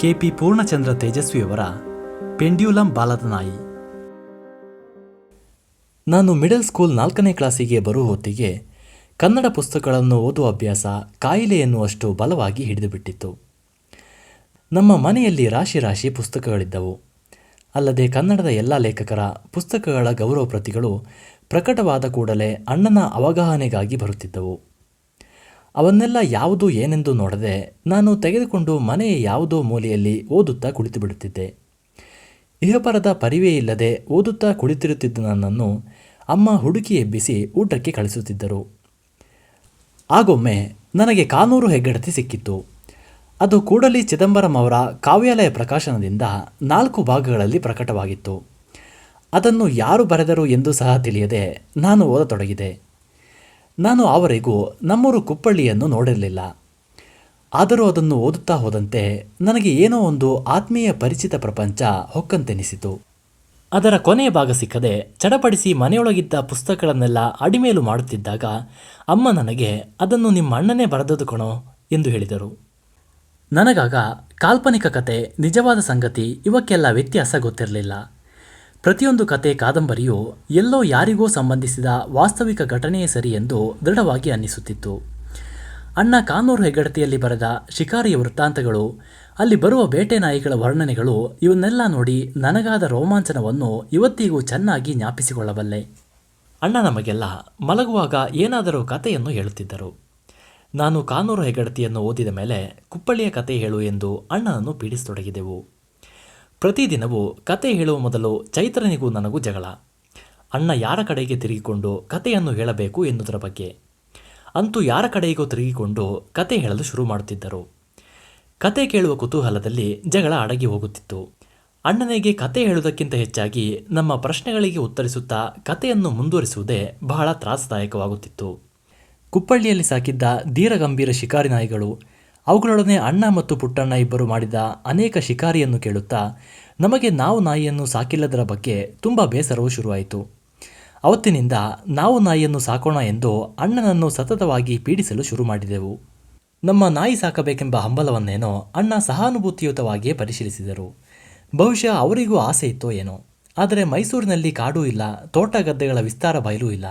KP Purnachandra ತೇಜಸ್ವಿಯವರ ಪೆಂಡ್ಯುಲಂ ಬಾಲದ ನಾಯಿ ನಾನು ಮಿಡಲ್ ಸ್ಕೂಲ್ ನಾಲ್ಕನೇ ಕ್ಲಾಸಿಗೆ ಬರುವ ಹೊತ್ತಿಗೆ ಕನ್ನಡ ಪುಸ್ತಕಗಳನ್ನು ಓದುವ ಅಭ್ಯಾಸ ಕಾಯಿಲೆ ಎನ್ನುವಷ್ಟು ಬಲವಾಗಿ ಹಿಡಿದುಬಿಟ್ಟಿತ್ತು. ನಮ್ಮ ಮನೆಯಲ್ಲಿ ರಾಶಿ ರಾಶಿ ಪುಸ್ತಕಗಳಿದ್ದವು. ಅಲ್ಲದೆ ಕನ್ನಡದ ಎಲ್ಲ ಲೇಖಕರ ಪುಸ್ತಕಗಳ ಗೌರವ ಪ್ರತಿಗಳು ಪ್ರಕಟವಾದ ಕೂಡಲೇ ಅಣ್ಣನ ಅವಗಾಹನೆಗಾಗಿ ಬರುತ್ತಿದ್ದವು. ಅವನ್ನೆಲ್ಲ ಯಾವುದು ಏನೆಂದು ನೋಡದೆ ನಾನು ತೆಗೆದುಕೊಂಡು ಮನೆಯ ಯಾವುದೋ ಮೂಲೆಯಲ್ಲಿ ಓದುತ್ತಾ ಕುಳಿತು ಬಿಡುತ್ತಿದ್ದೆ ಇಹಪರದ ಪರಿವೇ ಇಲ್ಲದೆ ಓದುತ್ತಾ ಕುಳಿತಿರುತ್ತಿದ್ದ ನನ್ನನ್ನು ಅಮ್ಮ ಹುಡುಕಿ ಎಬ್ಬಿಸಿ ಊಟಕ್ಕೆ ಕಳಿಸುತ್ತಿದ್ದರು. ಆಗೊಮ್ಮೆ ನನಗೆ ಕಾನೂರು ಹೆಗ್ಗಡತಿ ಸಿಕ್ಕಿತ್ತು. ಅದು ಕೂಡಲಿ ಚಿದಂಬರಂ ಅವರ ಕಾವ್ಯಾಲಯ ಪ್ರಕಾಶನದಿಂದ ನಾಲ್ಕು ಭಾಗಗಳಲ್ಲಿ ಪ್ರಕಟವಾಗಿತ್ತು. ಅದನ್ನು ಯಾರು ಬರೆದರು ಎಂದು ಸಹ ತಿಳಿಯದೆ ನಾನು ಓದತೊಡಗಿದೆ ನಾನು ಆವರೆಗೂ ನಮ್ಮೂರು ಕುಪ್ಪಳ್ಳಿಯನ್ನು ನೋಡಿರಲಿಲ್ಲ. ಆದರೂ ಅದನ್ನು ಓದುತ್ತಾ ಹೋದಂತೆ ನನಗೆ ಏನೋ ಒಂದು ಆತ್ಮೀಯ ಪರಿಚಿತ ಪ್ರಪಂಚ ಹೊಕ್ಕಂತೆನಿಸಿತು. ಅದರ ಕೊನೆಯ ಭಾಗ ಸಿಕ್ಕದೆ ಚಡಪಡಿಸಿ ಮನೆಯೊಳಗಿದ್ದ ಪುಸ್ತಕಗಳನ್ನೆಲ್ಲ ಅಡಿಮೇಲು ಮಾಡುತ್ತಿದ್ದಾಗ ಅಮ್ಮ ನನಗೆ, ಅದನ್ನು ನಿಮ್ಮ ಅಣ್ಣನೇ ಬರೆದದು ಕಣೋ ಎಂದು ಹೇಳಿದರು. ನನಗಾಗ ಕಾಲ್ಪನಿಕ ಕತೆ, ನಿಜವಾದ ಸಂಗತಿ, ಇವಕ್ಕೆಲ್ಲ ವ್ಯತ್ಯಾಸ ಗೊತ್ತಿರಲಿಲ್ಲ. ಪ್ರತಿಯೊಂದು ಕತೆ ಕಾದಂಬರಿಯು ಎಲ್ಲೋ ಯಾರಿಗೋ ಸಂಬಂಧಿಸಿದ ವಾಸ್ತವಿಕ ಘಟನೆಯೇ ಸರಿ ಎಂದು ದೃಢವಾಗಿ ಅನ್ನಿಸುತ್ತಿತ್ತು. ಅಣ್ಣ ಕಾನೂರು ಹೆಗ್ಗಡತಿಯಲ್ಲಿ ಬರೆದ ಶಿಕಾರಿಯ ವೃತ್ತಾಂತಗಳು, ಅಲ್ಲಿ ಬರುವ ಬೇಟೆ ನಾಯಿಗಳ ವರ್ಣನೆಗಳು, ಇವನ್ನೆಲ್ಲ ನೋಡಿ ನನಗಾದ ರೋಮಾಂಚನವನ್ನು ಇವತ್ತಿಗೂ ಚೆನ್ನಾಗಿ ಜ್ಞಾಪಿಸಿಕೊಳ್ಳಬಲ್ಲೆ. ಅಣ್ಣ ನಮಗೆಲ್ಲ ಮಲಗುವಾಗ ಏನಾದರೂ ಕಥೆಯನ್ನು ಹೇಳುತ್ತಿದ್ದರು. ನಾನು ಕಾನೂರು ಹೆಗ್ಗಡತಿಯನ್ನು ಓದಿದ ಮೇಲೆ ಕುಪ್ಪಳಿಯ ಕತೆ ಹೇಳು ಎಂದು ಅಣ್ಣನನ್ನು ಪೀಡಿಸತೊಡಗಿದೆವು. ಪ್ರತಿದಿನವೂ ಕತೆ ಹೇಳುವ ಮೊದಲು ಚೈತ್ರನಿಗೂ ನನಗೂ ಜಗಳ. ಅಣ್ಣ ಯಾರ ಕಡೆಗೆ ತಿರುಗಿಕೊಂಡು ಕತೆಯನ್ನು ಹೇಳಬೇಕು ಎನ್ನುವುದರ ಬಗ್ಗೆ. ಅಂತೂ ಯಾರ ಕಡೆಗೂ ತಿರುಗಿಕೊಂಡು ಕತೆ ಹೇಳಲು ಶುರು ಮಾಡುತ್ತಿದ್ದರು. ಕತೆ ಕೇಳುವ ಕುತೂಹಲದಲ್ಲಿ ಜಗಳ ಅಡಗಿ ಹೋಗುತ್ತಿತ್ತು. ಅಣ್ಣನಿಗೆ ಕತೆ ಹೇಳುವುದಕ್ಕಿಂತ ಹೆಚ್ಚಾಗಿ ನಮ್ಮ ಪ್ರಶ್ನೆಗಳಿಗೆ ಉತ್ತರಿಸುತ್ತಾ ಕತೆಯನ್ನು ಮುಂದುವರಿಸುವುದೇ ಬಹಳ ತ್ರಾಸದಾಯಕವಾಗುತ್ತಿತ್ತು. ಕುಪ್ಪಳ್ಳಿಯಲ್ಲಿ ಸಾಕಿದ್ದ ಧೀರಗಂಭೀರ ಶಿಕಾರಿ ನಾಯಿಗಳು ಅವುಗಳೊಡನೆ ಅಣ್ಣ ಮತ್ತು ಪುಟ್ಟಣ್ಣ ಇಬ್ಬರು ಮಾಡಿದ ಅನೇಕ ಶಿಕಾರಿಯನ್ನು ಕೇಳುತ್ತಾ, ನಮಗೆ ನಾವು ನಾಯಿಯನ್ನು ಸಾಕಿಲ್ಲದರ ಬಗ್ಗೆ ತುಂಬ ಬೇಸರವು ಶುರುವಾಯಿತು. ಅವತ್ತಿನಿಂದ ನಾವು ನಾಯಿಯನ್ನು ಸಾಕೋಣ ಎಂದು ಅಣ್ಣನನ್ನು ಸತತವಾಗಿ ಪೀಡಿಸಲು ಶುರು ಮಾಡಿದೆವು. ನಮ್ಮ ನಾಯಿ ಸಾಕಬೇಕೆಂಬ ಹಂಬಲವನ್ನೇನೋ ಅಣ್ಣ ಸಹಾನುಭೂತಿಯುತವಾಗಿಯೇ ಪರಿಶೀಲಿಸಿದರು. ಬಹುಶಃ ಅವರಿಗೂ ಆಸೆ ಇತ್ತೋ ಏನೋ. ಆದರೆ ಮೈಸೂರಿನಲ್ಲಿ ಕಾಡೂ ಇಲ್ಲ ತೋಟ ಗದ್ದೆಗಳ ವಿಸ್ತಾರ ಬಯಲೂ ಇಲ್ಲ.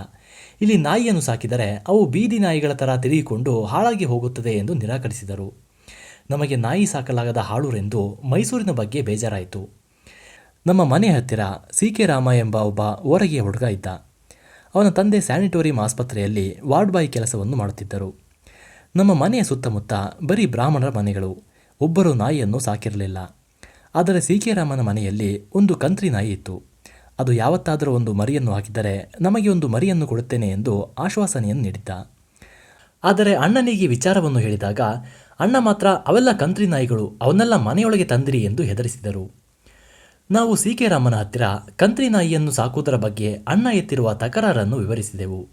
ಇಲ್ಲಿ ನಾಯಿಯನ್ನು ಸಾಕಿದರೆ ಅವು ಬೀದಿ ನಾಯಿಗಳ ಥರ ತಿರುಗಿಕೊಂಡು ಹಾಳಾಗಿ ಹೋಗುತ್ತದೆ ಎಂದು ನಿರಾಕರಿಸಿದರು. ನಮಗೆ ನಾಯಿ ಸಾಕಲಾಗದ ಹಾಳೂರೆಂದು ಮೈಸೂರಿನ ಬಗ್ಗೆ ಬೇಜಾರಾಯಿತು. ನಮ್ಮ ಮನೆ ಹತ್ತಿರ ಸಿ ಕೆ ರಾಮ ಎಂಬ ಒಬ್ಬ ಓರಗಿಯ ಹುಡುಗ ಇದ್ದ. ಅವನ ತಂದೆ ಸ್ಯಾನಿಟೋರಿಯಂ ಆಸ್ಪತ್ರೆಯಲ್ಲಿ ವಾರ್ಡ್ ಬಾಯ್ ಕೆಲಸವನ್ನು ಮಾಡುತ್ತಿದ್ದರು. ನಮ್ಮ ಮನೆಯ ಸುತ್ತಮುತ್ತ ಬರೀ ಬ್ರಾಹ್ಮಣರ ಮನೆಗಳು, ಒಬ್ಬರು ನಾಯಿಯನ್ನು ಸಾಕಿರಲಿಲ್ಲ. ಆದರೆ ಸಿ ಕೆ ರಾಮನ ಮನೆಯಲ್ಲಿ ಒಂದು ಕಂತ್ರಿ ನಾಯಿ ಇತ್ತು. ಅದು ಯಾವತ್ತಾದರೂ ಒಂದು ಮರಿಯನ್ನು ಹಾಕಿದರೆ ನಮಗೆ ಒಂದು ಮರಿಯನ್ನು ಕೊಡುತ್ತೇನೆ ಎಂದು ಆಶ್ವಾಸನೆಯನ್ನು ನೀಡಿದ್ದ. ಆದರೆ ಅಣ್ಣನಿಗೆ ವಿಚಾರವನ್ನು ಹೇಳಿದಾಗ, ಅಣ್ಣ ಮಾತ್ರ ಅವೆಲ್ಲ ಕಂತ್ರಿ ನಾಯಿಗಳು, ಅವನ್ನೆಲ್ಲ ಮನೆಯೊಳಗೆ ತಂದಿರಿ ಎಂದು ಹೆದರಿಸಿದರು. ನಾವು ಸಿ ಕೆ ರಾಮನ ಹತ್ತಿರ ಕಂತ್ರಿ ನಾಯಿಯನ್ನು ಸಾಕುವುದರ ಬಗ್ಗೆ ಅಣ್ಣ ಎತ್ತಿರುವ ತಕರಾರನ್ನು ವಿವರಿಸಿದೆವು.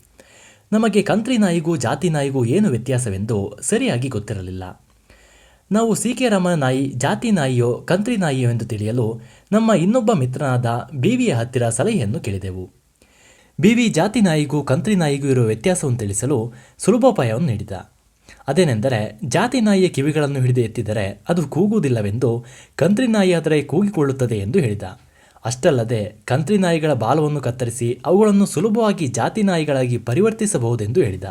ನಮಗೆ ಕಂತ್ರಿ ನಾಯಿಗೂ ಜಾತಿ ನಾಯಿಗೂ ಏನು ವ್ಯತ್ಯಾಸವೆಂದು ಸರಿಯಾಗಿ ಗೊತ್ತಿರಲಿಲ್ಲ. ನಾವು ಸಿ ಕೆ ರಾಮನ ನಾಯಿ, ಜಾತಿ ನಾಯಿಯೋ, ಕಂತ್ರಿ ನಾಯಿಯೋ ಎಂದು ತಿಳಿಯಲು ನಮ್ಮ ಇನ್ನೊಬ್ಬ ಮಿತ್ರನಾದ ಬಿವಿಯ ಹತ್ತಿರ ಸಲಹೆಯನ್ನು ಕೇಳಿದೆವು. ಬಿವಿ ಜಾತಿ ನಾಯಿಗೂ ಕಂತ್ರಿ ನಾಯಿಗೂ ಇರುವ ವ್ಯತ್ಯಾಸವನ್ನು ತಿಳಿಸಲು ಸುಲಭೋಪಾಯವನ್ನು ನೀಡಿದ. ಅದೇನೆಂದರೆ, ಜಾತಿ ನಾಯಿಯ ಕಿವಿಗಳನ್ನು ಹಿಡಿದು ಎತ್ತಿದರೆ ಅದು ಕೂಗುವುದಿಲ್ಲವೆಂದು ಕಂತ್ರಿ ನಾಯಿಯಾದರೆ ಕೂಗಿಕೊಳ್ಳುತ್ತದೆ ಎಂದು ಹೇಳಿದ. ಅಷ್ಟಲ್ಲದೆ, ಕಂತ್ರಿ ನಾಯಿಗಳ ಬಾಲವನ್ನು ಕತ್ತರಿಸಿ ಅವುಗಳನ್ನು ಸುಲಭವಾಗಿ ಜಾತಿ ನಾಯಿಗಳಾಗಿ ಪರಿವರ್ತಿಸಬಹುದೆಂದು ಹೇಳಿದ.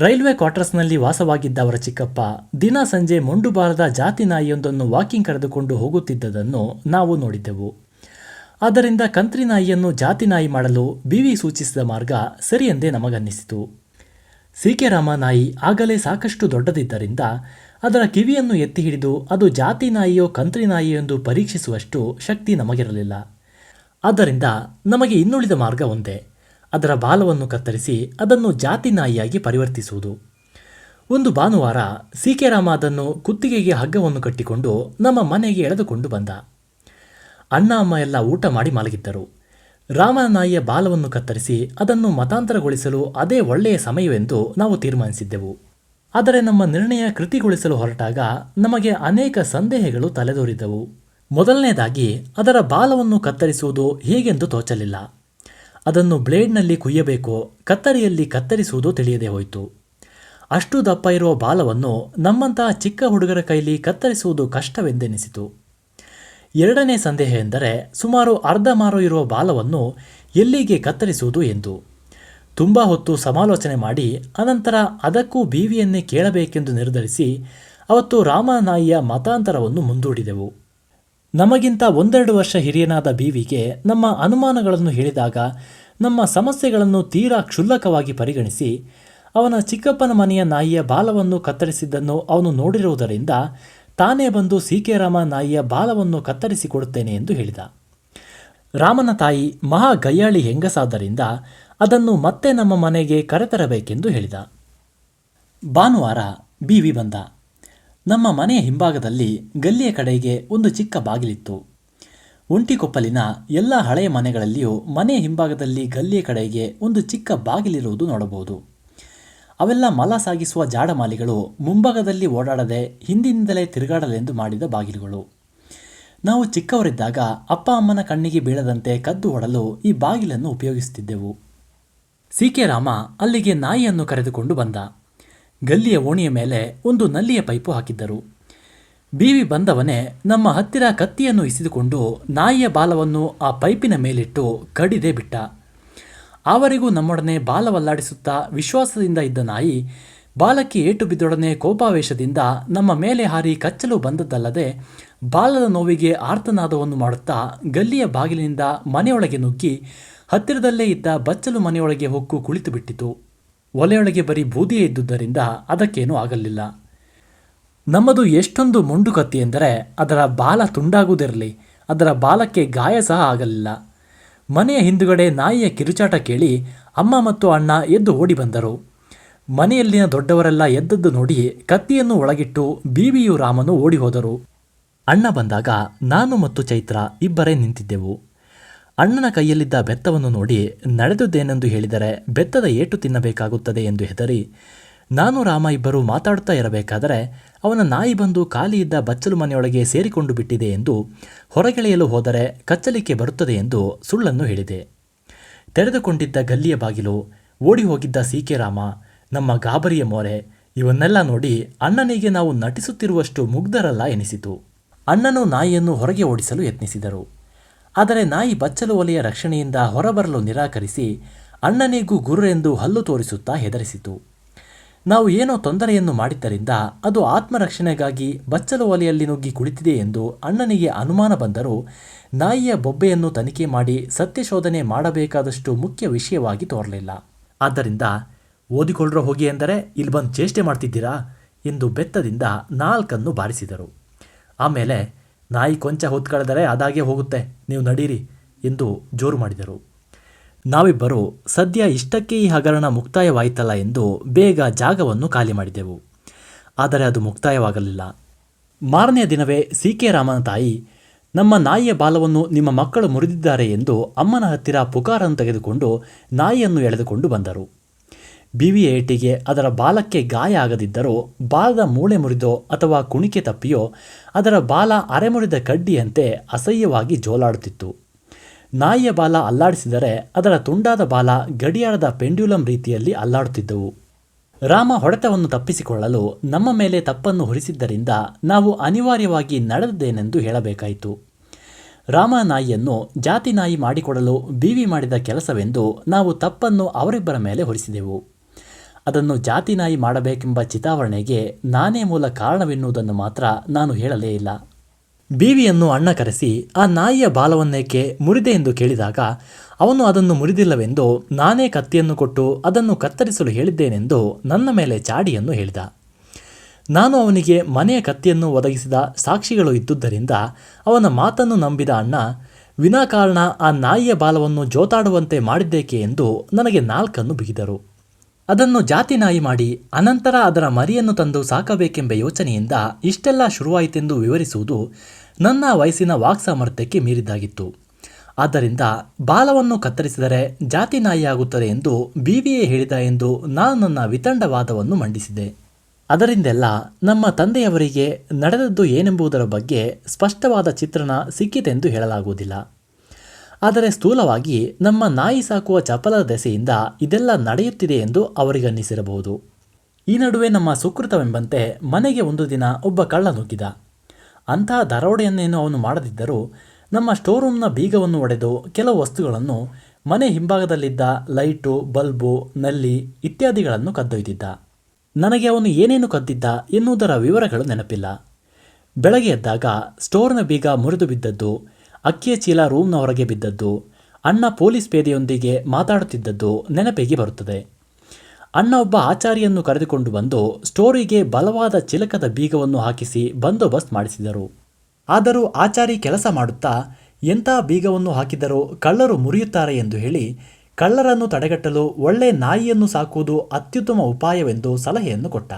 ರೈಲ್ವೆ ಕ್ವಾರ್ಟರ್ಸ್ನಲ್ಲಿ ವಾಸವಾಗಿದ್ದ ಅವರ ಚಿಕ್ಕಪ್ಪ, ದಿನ ಸಂಜೆ ಮೊಂಡುಬಾರದ ಜಾತಿ ನಾಯಿಯೊಂದನ್ನು ವಾಕಿಂಗ್ ಕರೆದುಕೊಂಡು ಹೋಗುತ್ತಿದ್ದದನ್ನು ನಾವು ನೋಡಿದ್ದೆವು. ಆದ್ದರಿಂದ ಕಂತ್ರಿ ನಾಯಿಯನ್ನು ಜಾತಿ ನಾಯಿ ಮಾಡಲು ಬಿವಿ ಸೂಚಿಸಿದ ಮಾರ್ಗ ಸರಿಯೆಂದೇ ನಮಗನ್ನಿಸಿತು. ಸಿ ಕೆ ರಾಮ ನಾಯಿ ಆಗಲೇ ಸಾಕಷ್ಟು ದೊಡ್ಡದಿದ್ದರಿಂದ ಅದರ ಕಿವಿಯನ್ನು ಎತ್ತಿ ಹಿಡಿದು ಅದು ಜಾತಿ ನಾಯಿಯೋ ಕಂತ್ರಿ ನಾಯಿಯೋ ಎಂದು ಪರೀಕ್ಷಿಸುವಷ್ಟು ಶಕ್ತಿ ನಮಗಿರಲಿಲ್ಲ. ಆದ್ದರಿಂದ ನಮಗೆ ಇನ್ನುಳಿದ ಮಾರ್ಗ ಒಂದೇ. ಅದರ ಬಾಲವನ್ನು ಕತ್ತರಿಸಿ ಅದನ್ನು ಜಾತಿ ನಾಯಿಯಾಗಿ ಪರಿವರ್ತಿಸುವುದು. ಒಂದು ಭಾನುವಾರ ಸಿ ಕೆ ರಾಮ ಅದನ್ನು ಕುತ್ತಿಗೆಗೆ ಹಗ್ಗವನ್ನು ಕಟ್ಟಿಕೊಂಡು ನಮ್ಮ ಮನೆಗೆ ಎಳೆದುಕೊಂಡು ಬಂದ. ಅಣ್ಣ, ಅಮ್ಮ ಎಲ್ಲ ಊಟ ಮಾಡಿ ಮಲಗಿದ್ದರು. ರಾಮನ ನಾಯಿಯ ಬಾಲವನ್ನು ಕತ್ತರಿಸಿ ಅದನ್ನು ಮತಾಂತರಗೊಳಿಸಲು ಅದೇ ಒಳ್ಳೆಯ ಸಮಯವೆಂದು ನಾವು ತೀರ್ಮಾನಿಸಿದ್ದೆವು. ಆದರೆ ನಮ್ಮ ನಿರ್ಣಯ ಕೃತಿಗೊಳಿಸಲು ಹೊರಟಾಗ ನಮಗೆ ಅನೇಕ ಸಂದೇಹಗಳು ತಲೆದೋರಿದ್ದವು. ಮೊದಲನೆಯದಾಗಿ ಅದರ ಬಾಲವನ್ನು ಕತ್ತರಿಸುವುದು ಹೇಗೆಂದು ತೋಚಲಿಲ್ಲ. ಅದನ್ನು ಬ್ಲೇಡ್ನಲ್ಲಿ ಕುಯ್ಯಬೇಕೋ ಕತ್ತರಿಯಲ್ಲಿ ಕತ್ತರಿಸುವುದು ತಿಳಿಯದೆ ಹೋಯಿತು. ಅಷ್ಟು ದಪ್ಪ ಇರುವ ಬಾಲವನ್ನು ನಮ್ಮಂತಹ ಚಿಕ್ಕ ಹುಡುಗರ ಕೈಲಿ ಕತ್ತರಿಸುವುದು ಕಷ್ಟವೆಂದೆನಿಸಿತು. ಎರಡನೇ ಸಂದೇಹ ಎಂದರೆ ಸುಮಾರು ಅರ್ಧ ಮಾರು ಇರುವ ಬಾಲವನ್ನು ಎಲ್ಲಿಗೆ ಕತ್ತರಿಸುವುದು ಎಂದು. ತುಂಬ ಹೊತ್ತು ಸಮಾಲೋಚನೆ ಮಾಡಿ ಅನಂತರ ಅದಕ್ಕೂ ಬೀವಿಯನ್ನೇ ಕೇಳಬೇಕೆಂದು ನಿರ್ಧರಿಸಿ ಅವತ್ತು ರಾಮನಾಯಿಯ ಮತಾಂತರವನ್ನು ಮುಂದೂಡಿದೆವು. ನಮಗಿಂತ ಒಂದೆರಡು ವರ್ಷ ಹಿರಿಯನಾದ ಬಿವಿಗೆ ನಮ್ಮ ಅನುಮಾನಗಳನ್ನು ಹೇಳಿದಾಗ ನಮ್ಮ ಸಮಸ್ಯೆಗಳನ್ನು ತೀರಾ ಕ್ಷುಲ್ಲಕವಾಗಿ ಪರಿಗಣಿಸಿ ಅವನ ಚಿಕ್ಕಪ್ಪನ ಮನೆಯ ನಾಯಿಯ ಬಾಲವನ್ನು ಕತ್ತರಿಸಿದ್ದನ್ನು ಅವನು ನೋಡಿರುವುದರಿಂದ ತಾನೇ ಬಂದು ಸಿ ಕೆ ರಾಮ ನಾಯಿಯ ಬಾಲವನ್ನು ಕತ್ತರಿಸಿಕೊಡುತ್ತೇನೆ ಎಂದು ಹೇಳಿದ. ರಾಮನ ತಾಯಿ ಮಹಾ ಗಯ್ಯಾಳಿ ಹೆಂಗಸಾದ್ದರಿಂದ ಅದನ್ನು ಮತ್ತೆ ನಮ್ಮ ಮನೆಗೆ ಕರೆತರಬೇಕೆಂದು ಹೇಳಿದ. ಭಾನುವಾರ ಬಿವಿ ಬಂದ. ನಮ್ಮ ಮನೆಯ ಹಿಂಭಾಗದಲ್ಲಿ ಗಲ್ಲಿಯ ಕಡೆಗೆ ಒಂದು ಚಿಕ್ಕ ಬಾಗಿಲಿತ್ತು. ಒಂಟಿಕೊಪ್ಪಲಿನ ಎಲ್ಲ ಹಳೆಯ ಮನೆಗಳಲ್ಲಿಯೂ ಮನೆಯ ಹಿಂಭಾಗದಲ್ಲಿ ಗಲ್ಲಿಯ ಕಡೆಗೆ ಒಂದು ಚಿಕ್ಕ ಬಾಗಿಲಿರುವುದು ನೋಡಬಹುದು. ಅವೆಲ್ಲ ಮಲ ಸಾಗಿಸುವ ಜಾಡಮಾಲಿಗಳು ಮುಂಭಾಗದಲ್ಲಿ ಓಡಾಡದೆ ಹಿಂದಿನಿಂದಲೇ ತಿರುಗಾಡಲೆಂದು ಮಾಡಿದ ಬಾಗಿಲುಗಳು. ನಾವು ಚಿಕ್ಕವರಿದ್ದಾಗ ಅಪ್ಪ ಅಮ್ಮನ ಕಣ್ಣಿಗೆ ಬೀಳದಂತೆ ಕದ್ದು ಹೊಡಲು ಈ ಬಾಗಿಲನ್ನು ಉಪಯೋಗಿಸುತ್ತಿದ್ದೆವು ಸಿ ಕೆ ರಾಮ ಅಲ್ಲಿಗೆ ನಾಯಿಯನ್ನು ಕರೆದುಕೊಂಡು ಬಂದ. ಗಲ್ಲಿಯ ಓಣಿಯ ಮೇಲೆ ಒಂದು ನಲ್ಲಿಯ ಪೈಪು ಹಾಕಿದ್ದರು. ಬೀವಿ ಬಂದವನೇ ನಮ್ಮ ಹತ್ತಿರ ಕತ್ತಿಯನ್ನು ಇಸಿದುಕೊಂಡು ನಾಯಿಯ ಬಾಲವನ್ನು ಆ ಪೈಪಿನ ಮೇಲಿಟ್ಟು ಕಡಿದೇ ಬಿಟ್ಟ. ಆವರೆಗೂ ನಮ್ಮೊಡನೆ ಬಾಲವಲ್ಲಾಡಿಸುತ್ತಾ ವಿಶ್ವಾಸದಿಂದ ಇದ್ದ ನಾಯಿ ಬಾಲಕ್ಕೆ ಏಟು ಬಿದ್ದೊಡನೆ ಕೋಪಾವೇಶದಿಂದ ನಮ್ಮ ಮೇಲೆ ಹಾರಿ ಕಚ್ಚಲು ಬಂದದ್ದಲ್ಲದೆ ಬಾಲದ ನೋವಿಗೆ ಆರ್ತನಾದವನ್ನು ಮಾಡುತ್ತಾ ಗಲ್ಲಿಯ ಬಾಗಿಲಿನಿಂದ ಮನೆಯೊಳಗೆ ನುಗ್ಗಿ ಹತ್ತಿರದಲ್ಲೇ ಇದ್ದ ಬಚ್ಚಲು ಮನೆಯೊಳಗೆ ಹೊಕ್ಕು ಕುಳಿತು ಬಿಟ್ಟಿತು ಒಲೆಯೊಳಗೆ ಬರೀ ಬೂದಿಯೇ ಇದ್ದುದರಿಂದ ಅದಕ್ಕೇನೂ ಆಗಲಿಲ್ಲ. ನಮ್ಮದು ಎಷ್ಟೊಂದು ಮುಂಡುಕತ್ತಿ ಎಂದರೆ ಅದರ ಬಾಲ ತುಂಡಾಗುವುದಿರಲಿ, ಅದರ ಬಾಲಕ್ಕೆ ಗಾಯ ಸಹ ಆಗಲಿಲ್ಲ. ಮನೆಯ ಹಿಂದುಗಡೆ ನಾಯಿಯ ಕಿರುಚಾಟ ಕೇಳಿ ಅಮ್ಮ ಮತ್ತು ಅಣ್ಣ ಎದ್ದು ಓಡಿ ಬಂದರು. ಮನೆಯಲ್ಲಿನ ದೊಡ್ಡವರೆಲ್ಲ ಎದ್ದದ್ದು ನೋಡಿ ಕತ್ತಿಯನ್ನು ಒಳಗಿಟ್ಟು ಬಿವಿಯು ರಾಮನು ಓಡಿ ಹೋದರು. ಅಣ್ಣ ಬಂದಾಗ ನಾನು ಮತ್ತು ಚೈತ್ರ ಇಬ್ಬರೇ ನಿಂತಿದ್ದೆವು. ಅಣ್ಣನ ಕೈಯಲ್ಲಿದ್ದ ಬೆತ್ತವನ್ನು ನೋಡಿ ನಡೆದುದೇನೆಂದು ಹೇಳಿದರೆ ಬೆತ್ತದ ಏಟು ತಿನ್ನಬೇಕಾಗುತ್ತದೆ ಎಂದು ಹೆದರಿ, ನಾನು ರಾಮ ಇಬ್ಬರು ಮಾತಾಡುತ್ತಾ ಇರಬೇಕಾದರೆ ಅವನ ನಾಯಿ ಬಂದು ಖಾಲಿ ಇದ್ದ ಬಚ್ಚಲು ಮನೆಯೊಳಗೆ ಸೇರಿಕೊಂಡು ಬಿಟ್ಟಿದೆ ಎಂದು ಹೊರಗೆಳೆಯಲು ಹೋದರೆ ಕಚ್ಚಲಿಕ್ಕೆ ಬರುತ್ತದೆ ಎಂದು ಸುಳ್ಳನ್ನು ಹೇಳಿದೆ. ತೆರೆದುಕೊಂಡಿದ್ದ ಗಲ್ಲಿಯ ಬಾಗಿಲು, ಓಡಿ ಹೋಗಿದ್ದ ಸಿ ರಾಮ, ನಮ್ಮ ಗಾಬರಿಯ ಮೋರೆ, ಇವನ್ನೆಲ್ಲ ನೋಡಿ ಅಣ್ಣನಿಗೆ ನಾವು ನಟಿಸುತ್ತಿರುವಷ್ಟು ಮುಗ್ಧರಲ್ಲ ಎನಿಸಿತು. ಅಣ್ಣನು ನಾಯಿಯನ್ನು ಹೊರಗೆ ಓಡಿಸಲು ಯತ್ನಿಸಿದರು. ಆದರೆ ನಾಯಿ ಬಚ್ಚಲು ಒಲೆಯ ರಕ್ಷಣೆಯಿಂದ ಹೊರಬರಲು ನಿರಾಕರಿಸಿ ಅಣ್ಣನಿಗೂ ಗುರುರೆಂದು ಹಲ್ಲು ತೋರಿಸುತ್ತಾ ಹೆದರಿಸಿತು. ನಾವು ಏನೋ ತೊಂದರೆಯನ್ನು ಮಾಡಿದ್ದರಿಂದ ಅದು ಆತ್ಮರಕ್ಷಣೆಗಾಗಿ ಬಚ್ಚಲು ಒಲೆಯಲ್ಲಿ ನುಗ್ಗಿ ಕುಳಿತಿದೆ ಎಂದು ಅಣ್ಣನಿಗೆ ಅನುಮಾನ ಬಂದರೂ ನಾಯಿಯ ಬೊಬ್ಬೆಯನ್ನು ತನಿಖೆ ಮಾಡಿ ಸತ್ಯಶೋಧನೆ ಮಾಡಬೇಕಾದಷ್ಟು ಮುಖ್ಯ ವಿಷಯವಾಗಿ ತೋರಲಿಲ್ಲ. ಆದ್ದರಿಂದ, ಓದಿಕೊಳ್ಳರೋ ಹೋಗಿ ಎಂದರೆ ಇಲ್ಲಿ ಬಂದು ಚೇಷ್ಟೆ ಮಾಡ್ತಿದ್ದೀರಾ ಎಂದು ಬೆತ್ತದಿಂದ ನಾಲ್ಕನ್ನು ಬಾರಿಸಿದರು. ಆಮೇಲೆ ನಾಯಿ ಕೊಂಚ ಹೊತ್ತು ಕಳೆದರೆ ಅದಾಗೆ ಹೋಗುತ್ತೆ. ನೀವು ನಡೀರಿ ಎಂದು ಜೋರು ಮಾಡಿದರು. ನಾವಿಬ್ಬರು ಸದ್ಯ ಇಷ್ಟಕ್ಕೆ ಈ ಹಗರಣ ಮುಕ್ತಾಯವಾಯಿತಲ್ಲ ಎಂದು ಬೇಗ ಜಾಗವನ್ನು ಖಾಲಿ ಮಾಡಿದೆವು. ಆದರೆ ಅದು ಮುಕ್ತಾಯವಾಗಲಿಲ್ಲ. ಮಾರನೆಯ ದಿನವೇ ಸಿ ಕೆ ರಾಮನ ತಾಯಿ ನಮ್ಮ ನಾಯಿಯ ಬಾಲವನ್ನು ನಿಮ್ಮ ಮಕ್ಕಳು ಮುರಿದಿದ್ದಾರೆ ಎಂದು ಅಮ್ಮನ ಹತ್ತಿರ ಪುಕಾರನ್ನು ತೆಗೆದುಕೊಂಡು ನಾಯಿಯನ್ನು ಎಳೆದುಕೊಂಡು ಬಂದರು. ಬಿವಿ ಏಟಿಗೆ ಅದರ ಬಾಲಕ್ಕೆ ಗಾಯ ಆಗದಿದ್ದರೂ ಬಾಲದ ಮೂಳೆ ಮುರಿದೋ ಅಥವಾ ಕುಣಿಕೆ ತಪ್ಪಿಯೋ ಅದರ ಬಾಲ ಅರೆಮುರಿದ ಕಡ್ಡಿಯಂತೆ ಅಸಹ್ಯವಾಗಿ ಜೋಲಾಡುತ್ತಿತ್ತು. ನಾಯಿಯ ಬಾಲ ಅಲ್ಲಾಡಿಸಿದರೆ ಅದರ ತುಂಡಾದ ಬಾಲ ಗಡಿಯಾರದ ಪೆಂಡ್ಯುಲಂ ರೀತಿಯಲ್ಲಿ ಅಲ್ಲಾಡುತ್ತಿದ್ದವು. ರಾಮ ಹೊಡೆತವನ್ನು ತಪ್ಪಿಸಿಕೊಳ್ಳಲು ನಮ್ಮ ಮೇಲೆ ತಪ್ಪನ್ನು ಹೊರಿಸಿದ್ದರಿಂದ ನಾವು ಅನಿವಾರ್ಯವಾಗಿ ನಡೆದದ್ದೇನೆಂದು ಹೇಳಬೇಕಾಯಿತು. ರಾಮ ನಾಯಿಯನ್ನು ಜಾತಿ ನಾಯಿ ಮಾಡಿಕೊಡಲು ಬೀವಿ ಮಾಡಿದ ಕೆಲಸವೆಂದು ನಾವು ತಪ್ಪನ್ನು ಅವರಿಬ್ಬರ ಮೇಲೆ ಹೊರಿಸಿದೆವು. ಅದನ್ನು ಜಾತಿ ನಾಯಿ ಮಾಡಬೇಕೆಂಬ ಚಿತಾವರಣೆಗೆ ನಾನೇ ಮೂಲ ಕಾರಣವೆನ್ನುವುದನ್ನು ಮಾತ್ರ ನಾನು ಹೇಳಲೇ ಇಲ್ಲ. ಬೀವಿಯನ್ನು ಅಣ್ಣ ಕರೆಸಿ ಆ ನಾಯಿಯ ಬಾಲವನ್ನೇಕೆ ಮುರಿದೆ ಎಂದು ಕೇಳಿದಾಗ, ಅವನು ಅದನ್ನು ಮುರಿದಿಲ್ಲವೆಂದು ನಾನೇ ಕತ್ತಿಯನ್ನು ಕೊಟ್ಟು ಅದನ್ನು ಕತ್ತರಿಸಲು ಹೇಳಿದ್ದೇನೆಂದು ನನ್ನ ಮೇಲೆ ಚಾಡಿಯನ್ನು ಹೇಳಿದ. ನಾನು ಅವನಿಗೆ ಮನೆಯ ಕತ್ತಿಯನ್ನು ಒದಗಿಸಿದ ಸಾಕ್ಷಿಗಳು ಇದ್ದುದರಿಂದ ಅವನ ಮಾತನ್ನು ನಂಬಿದ ಅಣ್ಣ, ವಿನಾಕಾರಣ ಆ ನಾಯಿಯ ಬಾಲವನ್ನು ಜೋತಾಡುವಂತೆ ಮಾಡಿದ್ದೇಕೆ ಎಂದು ನನಗೆ ನಾಲ್ಕನ್ನು ಬಿಗಿದರು. ಅದನ್ನು ಜಾತಿ ನಾಯಿ ಮಾಡಿ ಅನಂತರ ಅದರ ಮರಿಯನ್ನು ತಂದು ಸಾಕಬೇಕೆಂಬ ಯೋಚನೆಯಿಂದ ಇಷ್ಟೆಲ್ಲ ಶುರುವಾಯಿತೆಂದು ವಿವರಿಸುವುದು ನನ್ನ ವಯಸ್ಸಿನ ವಾಕ್ಸಾಮರ್ಥ್ಯಕ್ಕೆ ಮೀರಿದ್ದಾಗಿತ್ತು. ಆದ್ದರಿಂದ ಬಾಲವನ್ನು ಕತ್ತರಿಸಿದರೆ ಜಾತಿ ನಾಯಿಯಾಗುತ್ತದೆ ಎಂದು ಬಿವಿಎ ಹೇಳಿದ ಎಂದು ನಾನು ನನ್ನ ವಿತಂಡವಾದವನ್ನು ಮಂಡಿಸಿದೆ. ಅದರಿಂದೆಲ್ಲ ನಮ್ಮ ತಂದೆಯವರಿಗೆ ನಡೆದದ್ದು ಏನೆಂಬುದರ ಬಗ್ಗೆ ಸ್ಪಷ್ಟವಾದ ಚಿತ್ರಣ ಸಿಕ್ಕಿತೆಂದು ಹೇಳಲಾಗುವುದಿಲ್ಲ. ಆದರೆ ಸ್ಥೂಲವಾಗಿ ನಮ್ಮ ನಾಯಿ ಸಾಕುವ ಚಪಲ ದೆಸೆಯಿಂದ ಇದೆಲ್ಲ ನಡೆಯುತ್ತಿದೆ ಎಂದು ಅವರಿಗನ್ನಿಸಿರಬಹುದು. ಈ ನಡುವೆ ನಮ್ಮ ಸುಕೃತವೆಂಬಂತೆ ಮನೆಗೆ ಒಂದು ದಿನ ಒಬ್ಬ ಕಳ್ಳ ನುಗ್ಗಿದ. ಅಂತಹ ದರೋಡೆಯನ್ನೇನು ಅವನು ಮಾಡದಿದ್ದರೂ ನಮ್ಮ ಸ್ಟೋರ್ ರೂಮ್ನ ಬೀಗವನ್ನು ಒಡೆದು ಕೆಲವು ವಸ್ತುಗಳನ್ನು ಮನೆ ಹಿಂಭಾಗದಲ್ಲಿದ್ದ ಲೈಟು, ಬಲ್ಬು, ನಲ್ಲಿ ಇತ್ಯಾದಿಗಳನ್ನು ಕದ್ದೊಯ್ದಿದ್ದ. ನನಗೆ ಅವನು ಏನೇನು ಕದ್ದಿದ್ದ ಎನ್ನುವುದರ ವಿವರಗಳು ನೆನಪಿಲ್ಲ. ಬೆಳಗ್ಗೆ ಎದ್ದಾಗ ಸ್ಟೋರ್ನ ಬೀಗ ಮುರಿದು ಬಿದ್ದದ್ದು ಅಕ್ಕಿಯ ಚೀಲ ರೂಮ್ನ ಹೊರಗೆ ಬಿದ್ದದ್ದು, ಅಣ್ಣ ಪೊಲೀಸ್ ಪೇದೆಯೊಂದಿಗೆ ಮಾತಾಡುತ್ತಿದ್ದದ್ದು ನೆನಪಿಗೆ ಬರುತ್ತದೆ. ಅಣ್ಣ ಒಬ್ಬ ಆಚಾರಿಯನ್ನು ಕರೆದುಕೊಂಡು ಬಂದು ಸ್ಟೋರಿಗೆ ಬಲವಾದ ಚಿಲಕದ ಬೀಗವನ್ನು ಹಾಕಿಸಿ ಬಂದೋಬಸ್ತ್ ಮಾಡಿಸಿದರು. ಆದರೂ ಆಚಾರಿ ಕೆಲಸ ಮಾಡುತ್ತಾ, ಎಂಥ ಬೀಗವನ್ನು ಹಾಕಿದರೂ ಕಳ್ಳರು ಮುರಿಯುತ್ತಾರೆ ಎಂದು ಹೇಳಿ, ಕಳ್ಳರನ್ನು ತಡೆಗಟ್ಟಲು ಒಳ್ಳೆ ನಾಯಿಯನ್ನು ಸಾಕುವುದು ಅತ್ಯುತ್ತಮ ಉಪಾಯವೆಂದು ಸಲಹೆಯನ್ನು ಕೊಟ್ಟ.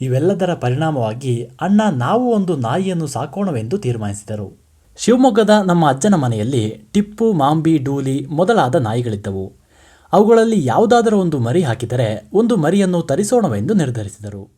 ಇವೆಲ್ಲದರ ಪರಿಣಾಮವಾಗಿ ಅಣ್ಣ ನಾವು ಒಂದು ನಾಯಿಯನ್ನು ಸಾಕೋಣವೆಂದು ತೀರ್ಮಾನಿಸಿದರು. ಶಿವಮೊಗ್ಗದ ನಮ್ಮ ಅಜ್ಜನ ಮನೆಯಲ್ಲಿ ಟಿಪ್ಪು, ಮಾಂಬಿ, ಡೂಲಿ ಮೊದಲಾದ ನಾಯಿಗಳಿದ್ದವು. ಅವುಗಳಲ್ಲಿ ಯಾವುದಾದರೂ ಒಂದು ಮರಿ ಹಾಕಿದರೆ ಒಂದು ಮರಿಯನ್ನು ತರಿಸೋಣವೆಂದು ನಿರ್ಧರಿಸಿದರು.